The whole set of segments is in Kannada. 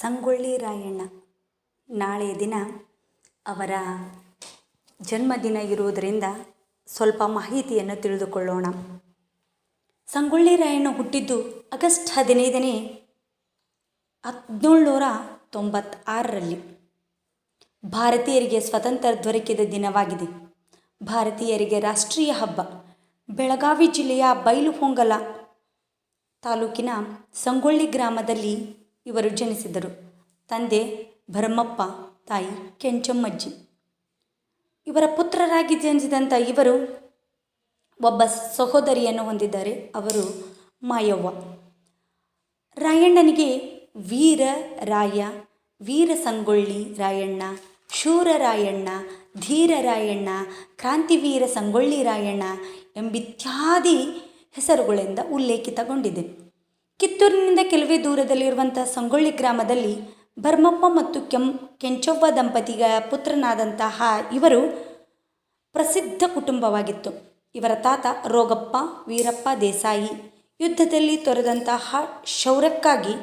ಸಂಗೊಳ್ಳಿ ರಾಯಣ್ಣ. ನಾಳೆಯ ದಿನ ಅವರ ಜನ್ಮದಿನ ಇರುವುದರಿಂದ ಸ್ವಲ್ಪ ಮಾಹಿತಿಯನ್ನು ತಿಳಿದುಕೊಳ್ಳೋಣ. ಸಂಗೊಳ್ಳಿ ರಾಯಣ್ಣ ಹುಟ್ಟಿದ್ದು ಆಗಸ್ಟ್ ಹದಿನೈದನೇ ಹದಿನೇಳುನೂರ ತೊಂಬತ್ತಾರರಲ್ಲಿ. ಭಾರತೀಯರಿಗೆ ಸ್ವತಂತ್ರ ದೊರಕಿದ ದಿನವಾಗಿದೆ. ಭಾರತೀಯರಿಗೆ ರಾಷ್ಟ್ರೀಯ ಹಬ್ಬ. ಬೆಳಗಾವಿ ಜಿಲ್ಲೆಯ ಬೈಲುಹೊಂಗಲ ತಾಲೂಕಿನ ಸಂಗೊಳ್ಳಿ ಗ್ರಾಮದಲ್ಲಿ ಇವರು ಜನಿಸಿದರು. ತಂದೆ ಭರಮಪ್ಪ, ತಾಯಿ ಕೆಂಚಮ್ಮಜ್ಜಿ. ಇವರ ಪುತ್ರರಾಗಿ ಜನಿಸಿದಂಥ ಇವರು ಒಬ್ಬ ಸಹೋದರಿಯನ್ನು ಹೊಂದಿದ್ದಾರೆ. ಅವರು ಮಾಯವ್ವ. ರಾಯಣ್ಣನಿಗೆ ವೀರ ರಾಯ, ವೀರ ಸಂಗೊಳ್ಳಿ ರಾಯಣ್ಣ, ಶೂರ ರಾಯಣ್ಣ, ಧೀರ ರಾಯಣ್ಣ, ಕ್ರಾಂತಿವೀರ ಸಂಗೊಳ್ಳಿ ರಾಯಣ್ಣ ಎಂಬಿತ್ಯಾದಿ ಹೆಸರುಗಳಿಂದ ಉಲ್ಲೇಖಿತಗೊಂಡಿದೆ. ಕಿತ್ತೂರಿನಿಂದ ಕೆಲವೇ ದೂರದಲ್ಲಿರುವಂಥ ಸಂಗೊಳ್ಳಿ ಗ್ರಾಮದಲ್ಲಿ ಭರ್ಮಪ್ಪ ಮತ್ತು ಕೆಂ ಕೆಂಚವ್ವ ದಂಪತಿಗಳ ಪುತ್ರನಾದಂತಹ ಇವರು ಪ್ರಸಿದ್ಧ ಕುಟುಂಬವಾಗಿತ್ತು. ಇವರ ತಾತ ರೋಗಪ್ಪ, ವೀರಪ್ಪ ದೇಸಾಯಿ ಯುದ್ಧದಲ್ಲಿ ತೊರೆದಂತಹ ಶೌರ್ಯಕ್ಕಾಗಿ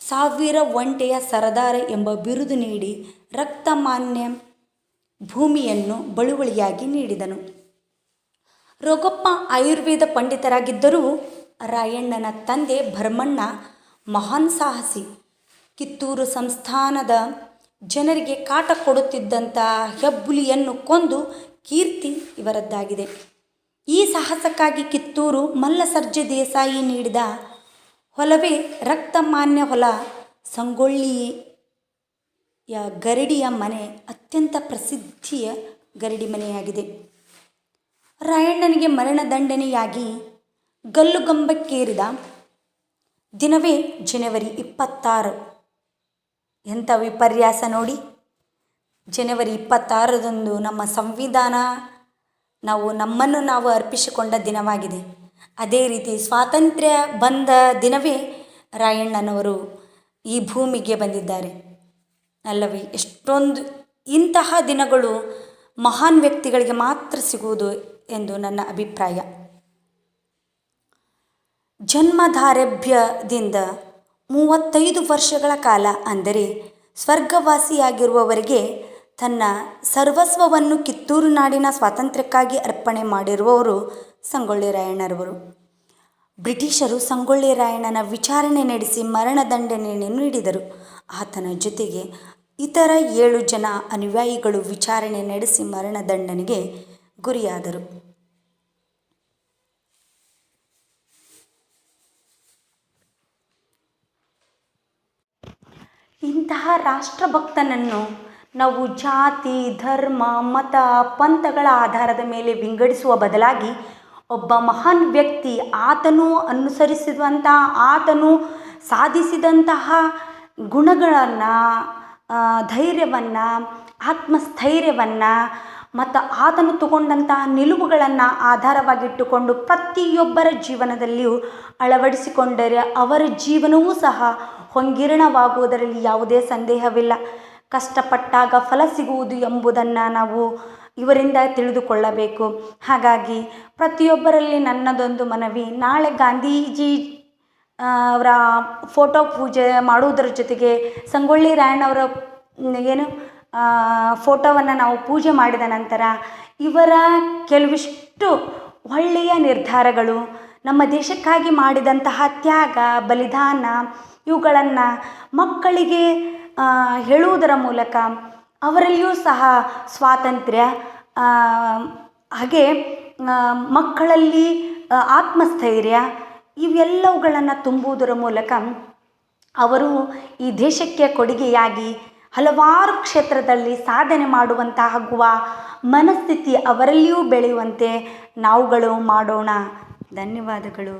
ಸಾವಿರ ಒಂಟೆಯ ಸರದಾರ ಎಂಬ ಬಿರುದು ನೀಡಿ ರಕ್ತಮಾನ್ಯ ಭೂಮಿಯನ್ನು ಬಳುವಳಿಯಾಗಿ ನೀಡಿದನು. ರೋಗಪ್ಪ ಆಯುರ್ವೇದ ಪಂಡಿತರಾಗಿದ್ದರೂ ರಾಯಣ್ಣನ ತಂದೆ ಭರ್ಮಣ್ಣ ಮಹಾನ್ ಸಾಹಸಿ. ಕಿತ್ತೂರು ಸಂಸ್ಥಾನದ ಜನರಿಗೆ ಕಾಟ ಕೊಡುತ್ತಿದ್ದಂಥ ಹೆಬ್ಬುಲಿಯನ್ನು ಕೊಂದು ಕೀರ್ತಿ ಇವರದ್ದಾಗಿದೆ. ಈ ಸಾಹಸಕ್ಕಾಗಿ ಕಿತ್ತೂರು ಮಲ್ಲಸರ್ಜೆ ದೇಸಾಯಿ ನೀಡಿದ ಹೊಲವೇ ರಕ್ತಮಾನ್ಯ ಹೊಲ, ಸಂಗೊಳ್ಳಿಯ ಗರಡಿಯ ಮನೆ, ಅತ್ಯಂತ ಪ್ರಸಿದ್ಧಿಯ ಗರಡಿ ಮನೆಯಾಗಿದೆ. ರಾಯಣ್ಣನಿಗೆ ಮರಣದಂಡನೆಯಾಗಿ ಗಲ್ಲುಗಂಬಕ್ಕೇರಿದ ದಿನವೇ ಜನವರಿ ಇಪ್ಪತ್ತಾರು. ಎಂಥ ವಿಪರ್ಯಾಸ ನೋಡಿ. ಜನವರಿ ಇಪ್ಪತ್ತಾರದಂದು ನಮ್ಮ ಸಂವಿಧಾನ, ನಾವು ನಮ್ಮನ್ನು ನಾವು ಅರ್ಪಿಸಿಕೊಂಡ ದಿನವಾಗಿದೆ. ಅದೇ ರೀತಿ ಸ್ವಾತಂತ್ರ್ಯ ಬಂದ ದಿನವೇ ರಾಯಣ್ಣನವರು ಈ ಭೂಮಿಗೆ ಬಂದಿದ್ದಾರೆ. ಅಲ್ಲವೇ, ಎಷ್ಟೊಂದು ಇಂತಹ ದಿನಗಳು ಮಹಾನ್ ವ್ಯಕ್ತಿಗಳಿಗೆ ಮಾತ್ರ ಸಿಗುವುದು ಎಂದು ನನ್ನ ಅಭಿಪ್ರಾಯ. ಜನ್ಮದಾರಭ್ಯದಿಂದ ಮೂವತ್ತೈದು ವರ್ಷಗಳ ಕಾಲ ಅಂದರೆ ಸ್ವರ್ಗವಾಸಿಯಾಗಿರುವವರಿಗೆ ತನ್ನ ಸರ್ವಸ್ವವನ್ನು ಕಿತ್ತೂರು ನಾಡಿನ ಸ್ವಾತಂತ್ರ್ಯಕ್ಕಾಗಿ ಅರ್ಪಣೆ ಮಾಡಿರುವವರು ಸಂಗೊಳ್ಳಿ ರಾಯಣ್ಣರವರು ಬ್ರಿಟಿಷರು ಸಂಗೊಳ್ಳಿ ರಾಯಣ್ಣನ ವಿಚಾರಣೆ ನಡೆಸಿ ಮರಣದಂಡನೆಯನ್ನು ನೀಡಿದರು. ಆತನ ಜೊತೆಗೆ ಇತರ ಏಳು ಜನ ಅನುಯಾಯಿಗಳು ವಿಚಾರಣೆ ನಡೆಸಿ ಮರಣದಂಡನೆಗೆ ಗುರಿಯಾದರು. ಇಂತಹ ರಾಷ್ಟ್ರಭಕ್ತನನ್ನು ನಾವು ಜಾತಿ, ಧರ್ಮ, ಮತ, ಪಂಥಗಳ ಆಧಾರದ ಮೇಲೆ ವಿಂಗಡಿಸುವ ಬದಲಾಗಿ ಒಬ್ಬ ಮಹಾನ್ ವ್ಯಕ್ತಿ ಆತನು ಅನುಸರಿಸಿದಂತಹ ಆತನು ಸಾಧಿಸಿದಂತಹ ಗುಣಗಳನ್ನು ಧೈರ್ಯವನ್ನು, ಆತ್ಮಸ್ಥೈರ್ಯವನ್ನು, ಮತ್ತು ಆತನು ತಗೊಂಡಂತಹ ನಿಲುವುಗಳನ್ನು ಆಧಾರವಾಗಿಟ್ಟುಕೊಂಡು ಪ್ರತಿಯೊಬ್ಬರ ಜೀವನದಲ್ಲಿಯೂ ಅಳವಡಿಸಿಕೊಂಡರೆ ಅವರ ಜೀವನವೂ ಸಹ ಹೊಂಗಿರಣವಾಗುವುದರಲ್ಲಿ ಯಾವುದೇ ಸಂದೇಹವಿಲ್ಲ. ಕಷ್ಟಪಟ್ಟಾಗ ಫಲ ಸಿಗುವುದು ಎಂಬುದನ್ನು ನಾವು ಇವರಿಂದ ತಿಳಿದುಕೊಳ್ಳಬೇಕು. ಹಾಗಾಗಿ ಪ್ರತಿಯೊಬ್ಬರಲ್ಲಿ ನನ್ನದೊಂದು ಮನವಿ. ನಾಳೆ ಗಾಂಧೀಜಿ ಅವರ ಫೋಟೋ ಪೂಜೆ ಮಾಡುವುದರ ಜೊತೆಗೆ ಸಂಗೊಳ್ಳಿ ರಾಯಣ್ಣವರ ಏನು ಫೋಟೋವನ್ನು ನಾವು ಪೂಜೆ ಮಾಡಿದ ನಂತರ ಇವರ ಕೆಲವಿಷ್ಟು ಒಳ್ಳೆಯ ನಿರ್ಧಾರಗಳು ನಮ್ಮ ದೇಶಕ್ಕಾಗಿ ಮಾಡಿದಂತಹ ತ್ಯಾಗ, ಬಲಿದಾನ ಇವುಗಳನ್ನು ಮಕ್ಕಳಿಗೆ ಹೇಳುವುದರ ಮೂಲಕ ಅವರಲ್ಲಿಯೂ ಸಹ ಸ್ವಾತಂತ್ರ್ಯ ಹಾಗೆ ಮಕ್ಕಳಲ್ಲಿ ಆತ್ಮಸ್ಥೈರ್ಯ ಇವೆಲ್ಲವುಗಳನ್ನು ತುಂಬುವುದರ ಮೂಲಕ ಅವರು ಈ ದೇಶಕ್ಕೆ ಕೊಡುಗೆಯಾಗಿ ಹಲವಾರು ಕ್ಷೇತ್ರದಲ್ಲಿ ಸಾಧನೆ ಮಾಡುವಂತಾಗುವ ಮನಸ್ಥಿತಿ ಅವರಲ್ಲಿಯೂ ಬೆಳೆಯುವಂತೆ ನಾವುಗಳು ಮಾಡೋಣ. ಧನ್ಯವಾದಗಳು.